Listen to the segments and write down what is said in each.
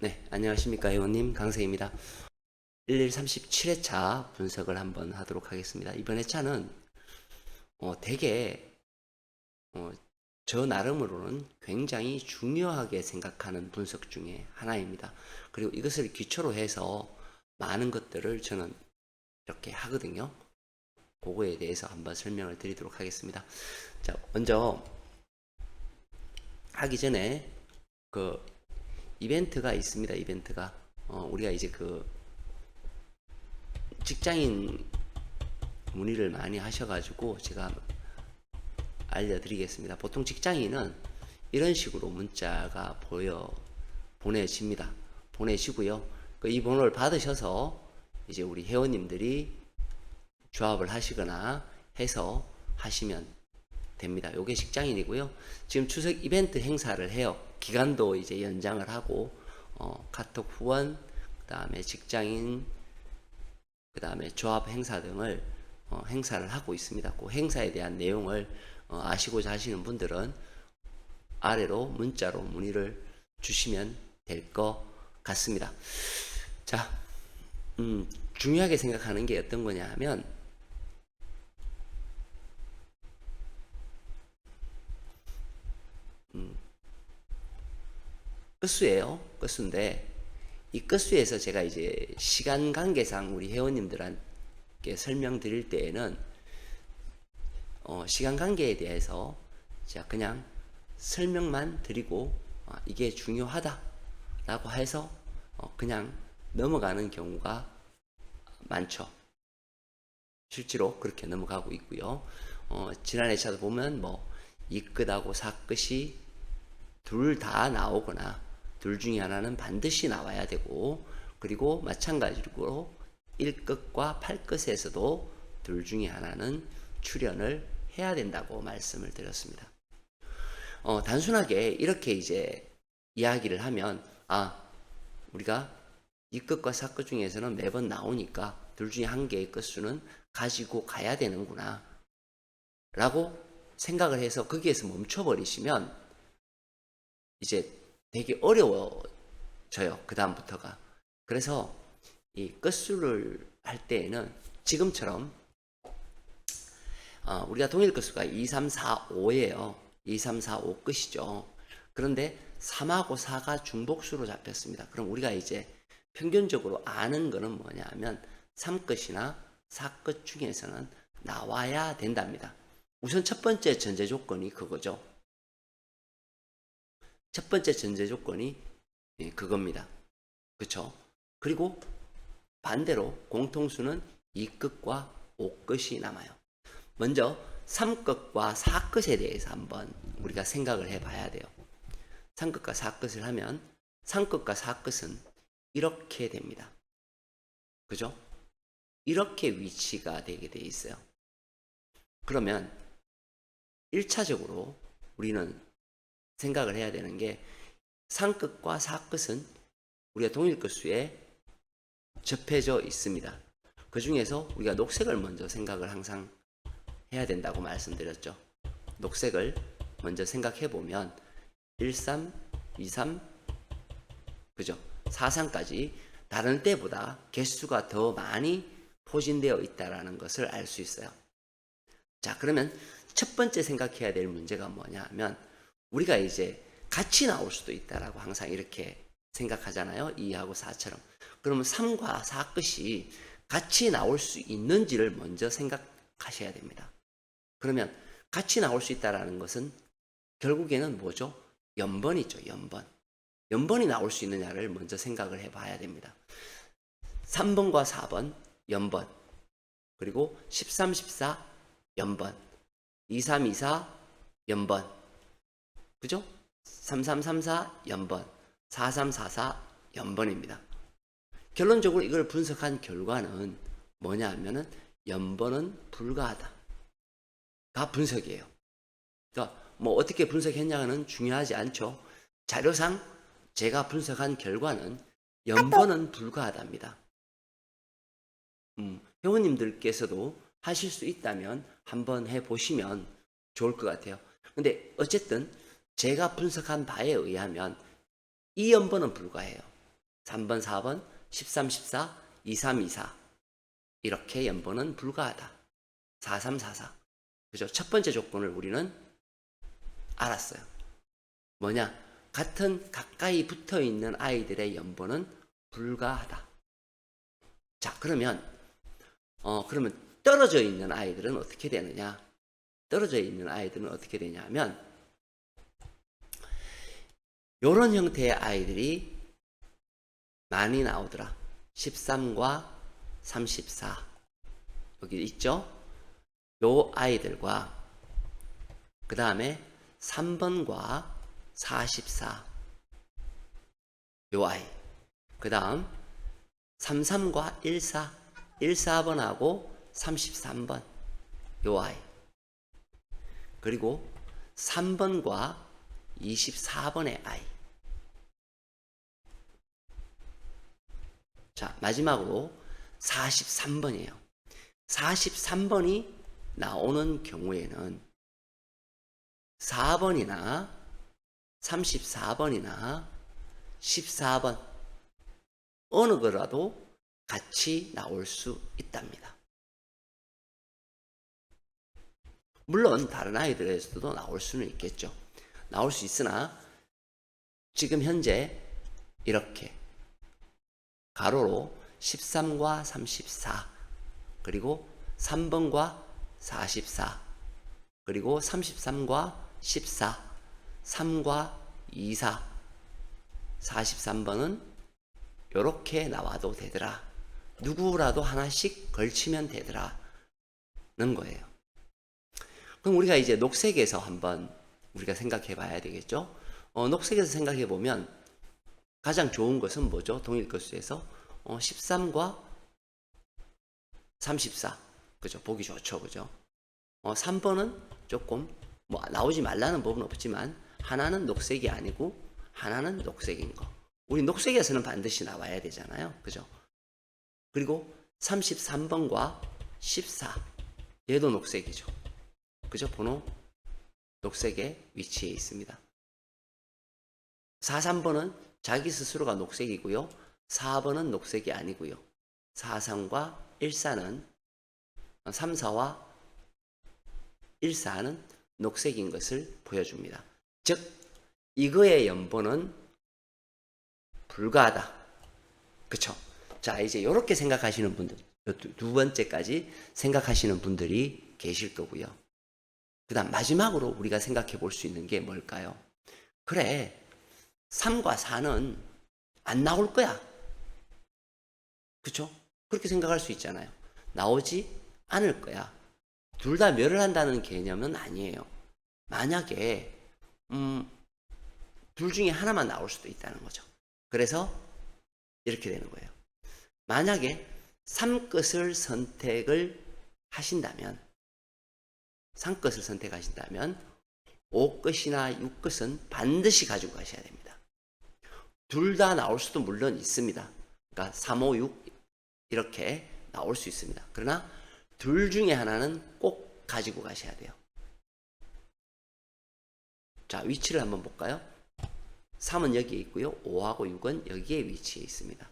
네, 안녕하십니까 회원님 강세입니다. 1137회차 분석을 한번 하도록 하겠습니다. 이번 회차는 어, 되게 어, 저 나름으로는 굉장히 중요하게 생각하는 분석 중에 하나입니다. 그리고 이것을 기초로 해서 많은 것들을 저는 이렇게 하거든요. 그거에 대해서 한번 설명을 드리도록 하겠습니다. 자, 먼저 하기 전에 그 이벤트가 있습니다. 이벤트가 어, 우리가 이제 그 직장인 문의를 많이 하셔가지고 제가 알려드리겠습니다. 보통 직장인은 이런 식으로 문자가 보여 보내집니다. 보내시고요. 그이 번호를 받으셔서 이제 우리 회원님들이 조합을 하시거나 해서 하시면 됩니다. 요게 직장인이고요. 지금 추석 이벤트 행사를 해요. 기간도 이제 연장을 하고 어, 카톡 후원, 그다음에 직장인, 그다음에 조합 행사 등을 어, 행사를 하고 있습니다. 그 행사에 대한 내용을 어, 아시고자 하시는 분들은 아래로 문자로 문의를 주시면 될 것 같습니다. 자, 음, 중요하게 생각하는 게 어떤 거냐 하면 끝수예요. 끝수인데 이 끝수에서 제가 이제 시간 관계상 우리 회원님들한테 설명드릴 때에는 어, 시간 관계에 대해서 제가 그냥 설명만 드리고 어, 이게 중요하다라고 해서 어, 그냥 넘어가는 경우가 많죠. 실제로 그렇게 넘어가고 있고요. 어, 지난 회차도 보면 뭐 이끝하고 사끝이 둘 다 나오거나 둘 중에 하나는 반드시 나와야 되고 그리고 마찬가지로 1끝과 8끝에서도 둘 중에 하나는 출연을 해야 된다고 말씀을 드렸습니다. 어, 단순하게 이렇게 이제 이야기를 하면 아 우리가 이 끝과 사끝 중에서는 매번 나오니까 둘 중에 한 개의 끝수는 가지고 가야 되는구나 라고 생각을 해서 거기에서 멈춰버리시면 이제 되게 어려워져요. 그 다음부터가. 그래서 이 끝수를 할 때에는 지금처럼 어, 우리가 동일 끝수가 2, 3, 4, 5예요. 2, 3, 4, 5 끝이죠. 그런데 3하고 4가 중복수로 잡혔습니다. 그럼 우리가 이제 평균적으로 아는 거는 뭐냐 하면 3끝이나 4끝 중에서는 나와야 된답니다. 우선 첫 번째 전제 조건이 그거죠. 첫 번째 전제 조건이 예, 그겁니다. 그렇죠? 그리고 반대로 공통수는 2끝과 5끝이 남아요. 먼저 3끝과 4끝에 대해서 한번 우리가 생각을 해봐야 돼요. 3끝과 4끝을 하면 3끝과 4끝은 이렇게 됩니다. 그죠? 이렇게 위치가 되게 돼 있어요. 그러면 1차적으로 우리는 생각을 해야 되는 게 상끝과 사끝은 우리가 동일 끝수에 접해져 있습니다. 그 중에서 우리가 녹색을 먼저 생각을 항상 해야 된다고 말씀드렸죠. 녹색을 먼저 생각해 보면 1, 3, 2, 3, 그죠? 4, 3까지 다른 때보다 개수가 더 많이 포진되어 있다라는 것을 알 수 있어요. 자, 그러면 첫 번째 생각해야 될 문제가 뭐냐 하면 우리가 이제 같이 나올 수도 있다라고 항상 이렇게 생각하잖아요. 2하고 4처럼. 그러면 3과 4 끝이 같이 나올 수 있는지를 먼저 생각하셔야 됩니다. 그러면 같이 나올 수 있다라는 것은 결국에는 뭐죠? 연번이죠, 연번. 연번이 나올 수 있느냐를 먼저 생각을 해 봐야 됩니다. 3번과 4번, 연번. 그리고 13, 14, 연번. 23, 24, 연번. 그죠? 3334 연번, 4344 연번입니다. 결론적으로 이걸 분석한 결과는 뭐냐 하면은 연번은 불가하다. 가 분석이에요. 그러니까 뭐 어떻게 분석했냐는 중요하지 않죠. 자료상 제가 분석한 결과는 연번은 불가하답니다. 음, 회원님들께서도 하실 수 있다면 한번 해보시면 좋을 것 같아요. 근데 어쨌든 제가 분석한 바에 의하면 이 연번은 불가해요. 3번, 4번, 13, 14, 23, 24. 이렇게 연번은 불가하다. 43, 44. 그죠? 첫 번째 조건을 우리는 알았어요. 뭐냐? 같은 가까이 붙어 있는 아이들의 연번은 불가하다. 자, 그러면, 어, 그러면 떨어져 있는 아이들은 어떻게 되느냐? 떨어져 있는 아이들은 어떻게 되냐 하면, 요런 형태의 아이들이 많이 나오더라. 13과 34. 여기 있죠? 요 아이들과 그 다음에 3번과 44. 요 아이. 그 다음 33과 14. 14번하고 33번. 요 아이. 그리고 3번과 24번의 아이. 자, 마지막으로 43번이에요. 43번이 나오는 경우에는 4번이나 34번이나 14번 어느 거라도 같이 나올 수 있답니다. 물론 다른 아이들에서도 나올 수는 있겠죠. 나올 수 있으나 지금 현재 이렇게 가로로 13과 34 그리고 3번과 44 그리고 33과 14 3과 24 43번은 이렇게 나와도 되더라. 누구라도 하나씩 걸치면 되더라 는 거예요. 그럼 우리가 이제 녹색에서 한번 우리가 생각해 봐야 되겠죠 어, 녹색에서 생각해 보면 가장 좋은 것은 뭐죠? 동일 것수에서 어, 13과 34. 그죠? 보기 좋죠. 그죠? 어, 3번은 조금 뭐 나오지 말라는 법은 없지만 하나는 녹색이 아니고 하나는 녹색인 거. 우리 녹색에서는 반드시 나와야 되잖아요. 그죠? 그리고 33번과 14. 얘도 녹색이죠. 그죠? 번호 녹색에 위치해 있습니다. 43번은 자기 스스로가 녹색이고요. 4번은 녹색이 아니고요. 43과 14는 3, 4와 14는 녹색인 것을 보여줍니다. 즉 이거의 연본은 불가하다. 그쵸? 자 이제 이렇게 생각하시는 분들 두, 두 번째까지 생각하시는 분들이 계실 거고요. 그 다음 마지막으로 우리가 생각해 볼 수 있는 게 뭘까요? 그래 3과 4는 안 나올 거야. 그쵸? 그렇게 생각할 수 있잖아요. 나오지 않을 거야. 둘 다 멸을 한다는 개념은 아니에요. 만약에, 음, 둘 중에 하나만 나올 수도 있다는 거죠. 그래서 이렇게 되는 거예요. 만약에 3끝을 선택을 하신다면, 3끝을 선택하신다면, 5끝이나 6끝은 반드시 가지고 가셔야 됩니다. 둘 다 나올 수도 물론 있습니다. 그러니까 3, 5, 6 이렇게 나올 수 있습니다. 그러나 둘 중에 하나는 꼭 가지고 가셔야 돼요. 자, 위치를 한번 볼까요? 3은 여기에 있고요. 5하고 6은 여기에 위치해 있습니다.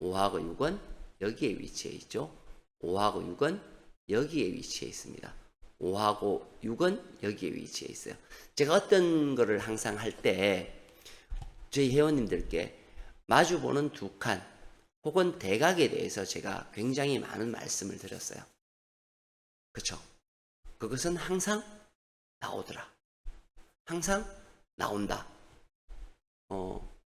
5하고 6은 여기에 위치해 있죠. 5하고 6은 여기에 위치해 있습니다. 5하고 6은 여기에 위치해 있어요. 제가 어떤 거를 항상 할 때 저희 회원님들께 마주보는 두 칸, 혹은 대각에 대해서 제가 굉장히 많은 말씀을 드렸어요. 그쵸? 그것은 항상 나오더라. 항상 나온다. 어,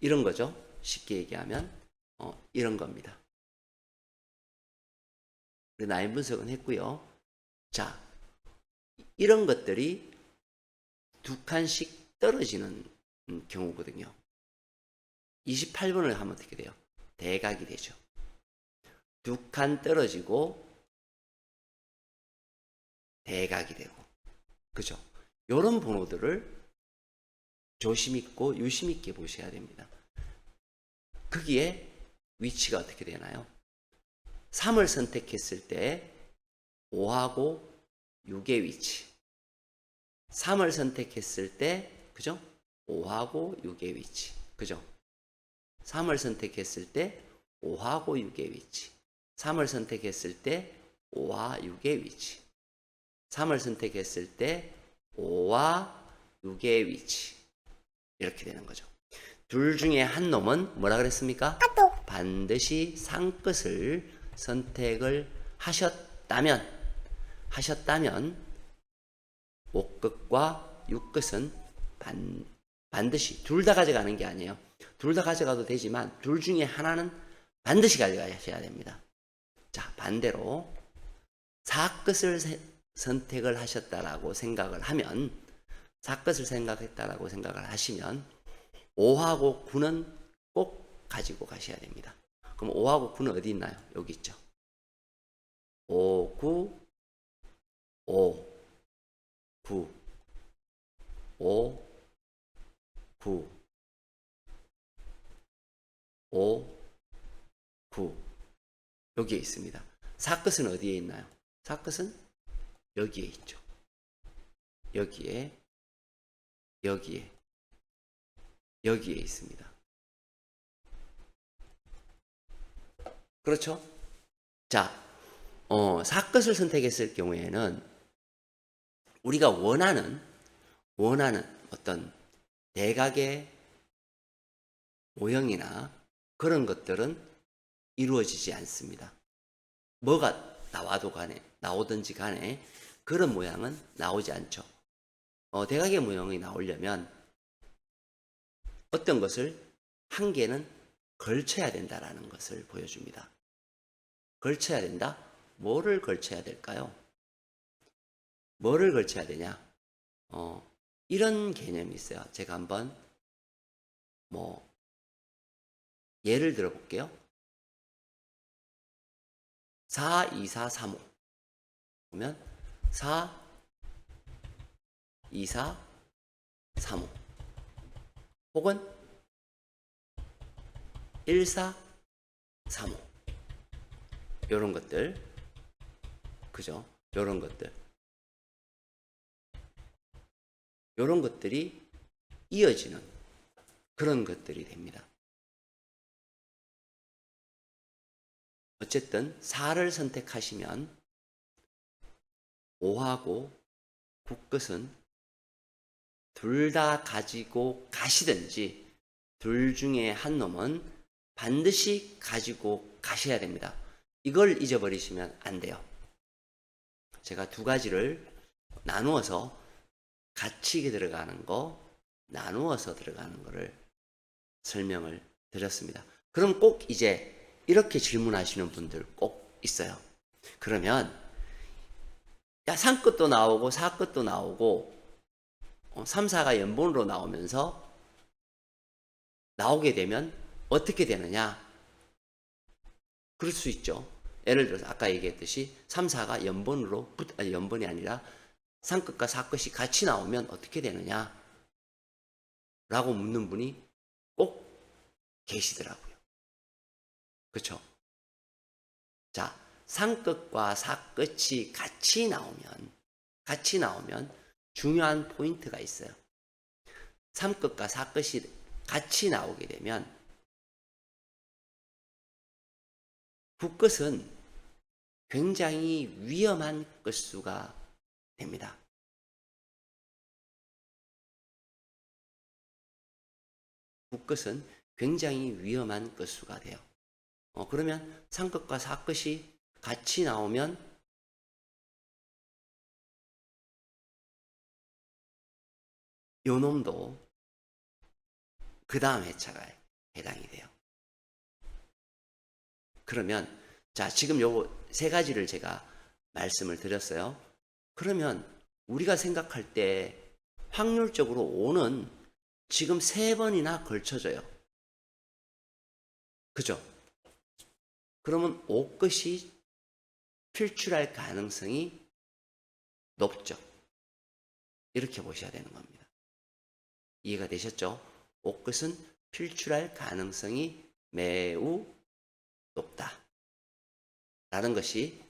이런 거죠. 쉽게 얘기하면, 어, 이런 겁니다. 나인 분석은 했고요. 자, 이런 것들이 두 칸씩 떨어지는 경우거든요. 28번을 하면 어떻게 돼요? 대각이 되죠. 두 칸 떨어지고 대각이 되고 그죠? 이런 번호들을 조심 있고 유심 있게 보셔야 됩니다. 거기에 위치가 어떻게 되나요? 3을 선택했을 때 5하고 6의 위치 3을 선택했을 때 그죠? 5하고 6의 위치 그죠? 3을 선택했을 때 5하고 6의 위치. 3을 선택했을 때 5와 6의 위치. 3을 선택했을 때 5와 6의 위치. 이렇게 되는 거죠. 둘 중에 한 놈은 뭐라 그랬습니까? 반드시 상끝을 선택을 하셨다면 하셨다면 목끝과 육끝은 반, 반드시 둘 다 가져가는 게 아니에요. 둘 다 가져가도 되지만 둘 중에 하나는 반드시 가져가셔야 됩니다. 자, 반대로 사끝을 세- 선택을 하셨다라고 생각을 하면 사끝을 생각했다라고 생각을 하시면 5하고 9는 꼭 가지고 가셔야 됩니다. 그럼 5하고 9는 어디 있나요? 여기 있죠. 5, 9, 5, 9, 5, 9, 5, 9. 여기에 있습니다. 사끝은 어디에 있나요? 사끝은 여기에 있죠. 여기에, 여기에, 여기에 있습니다. 그렇죠? 자, 어, 사끝을 선택했을 경우에는 우리가 원하는 원하는 어떤 대각의 모형이나 그런 것들은 이루어지지 않습니다. 뭐가 나와도 간에 나오든지 간에 그런 모양은 나오지 않죠. 어, 대각의 모형이 나오려면 어떤 것을 한 개는 걸쳐야 된다라는 것을 보여줍니다. 걸쳐야 된다? 뭐를 걸쳐야 될까요? 뭐를 걸쳐야 되냐? 어, 이런 개념이 있어요. 제가 한번 뭐 예를 들어 볼게요. 4, 2, 4, 3, 5 보면 4, 2, 4, 3, 5 혹은 1, 4, 3, 5 요런 것들 그죠? 요런 것들 요런 것들이 이어지는 그런 것들이 됩니다. 어쨌든 4를 선택하시면 5하고 9끝은 둘 다 가지고 가시든지 둘 중에 한 놈은 반드시 가지고 가셔야 됩니다. 이걸 잊어버리시면 안 돼요. 제가 두 가지를 나누어서 같이 들어가는 거, 나누어서 들어가는 거를 설명을 드렸습니다. 그럼 꼭 이제 이렇게 질문하시는 분들 꼭 있어요. 그러면 야, 상끝도 나오고 사끝도 나오고 어, 3, 4가 연본으로 나오면서 나오게 되면 어떻게 되느냐? 그럴 수 있죠. 예를 들어서 아까 얘기했듯이 3, 4가 연본으로 붙, 아니 연본이 아니라 상끝과 사끝이 같이 나오면 어떻게 되느냐? 라고 묻는 분이 꼭 계시더라고요. 그렇죠? 자, 상끝과 사끝이 같이 나오면 같이 나오면 중요한 포인트가 있어요. 삼끝과 사끝이 같이 나오게 되면 북끝은 굉장히 위험한 끝수가 됩니다. 북끝은 굉장히 위험한 끝수가 돼요. 어, 그러면 상끝과 사끝이 같이 나오면 요 놈도 그 다음 회차가 해당이 돼요. 그러면 자 지금 요 세 가지를 제가 말씀을 드렸어요. 그러면 우리가 생각할 때 확률적으로 5는 지금 세 번이나 걸쳐져요. 그죠? 그러면 5끝이 필출할 가능성이 높죠. 이렇게 보셔야 되는 겁니다. 이해가 되셨죠? 5끝은 필출할 가능성이 매우 높다. 라는 것이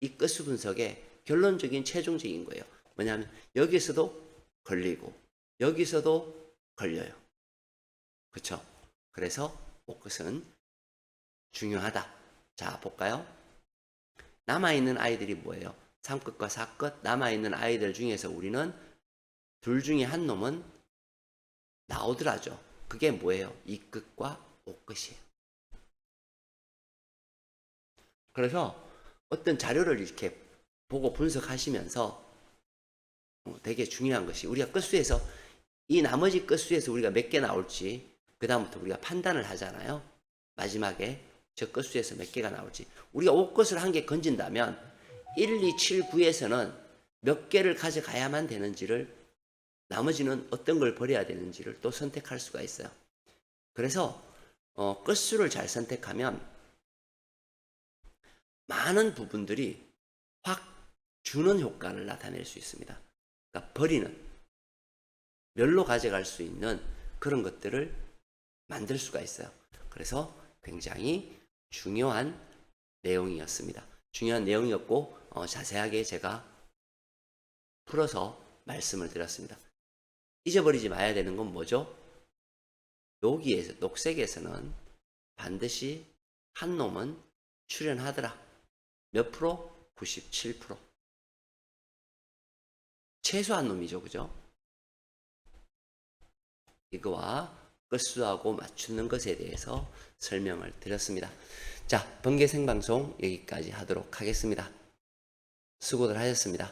이 끝수 분석의 결론적인 최종적인 거예요. 뭐냐면 여기서도 걸리고 여기서도 걸려요. 그렇죠? 그래서 옷것은 중요하다. 자, 볼까요? 남아있는 아이들이 뭐예요? 3끝과 4끝 남아있는 아이들 중에서 우리는 둘 중에 한 놈은 나오더라죠. 그게 뭐예요? 이끝과 옷끝이에요. 그래서 어떤 자료를 이렇게 보고 분석하시면서 어, 되게 중요한 것이 우리가 끝수에서 이 나머지 끝수에서 우리가 몇 개 나올지 그 다음부터 우리가 판단을 하잖아요. 마지막에 저 끝수에서 몇 개가 나올지 우리가 5끝을 한 개 건진다면 1, 2, 7, 9에서는 몇 개를 가져가야만 되는지를 나머지는 어떤 걸 버려야 되는지를 또 선택할 수가 있어요. 그래서 어, 끝수를 잘 선택하면 많은 부분들이 확 주는 효과를 나타낼 수 있습니다. 그러니까 버리는 멸로 가져갈 수 있는 그런 것들을 만들 수가 있어요. 그래서 굉장히 중요한 내용이었습니다. 중요한 내용이었고 어, 자세하게 제가 풀어서 말씀을 드렸습니다. 잊어버리지 마야 되는 건 뭐죠? 여기에서 녹색에서는 반드시 한 놈은 출연하더라. 몇 프로? 97%. 최소한 놈이죠, 그죠? 이거와 끝수하고 맞추는 것에 대해서 설명을 드렸습니다. 자, 번개 생방송 여기까지 하도록 하겠습니다. 수고들 하셨습니다.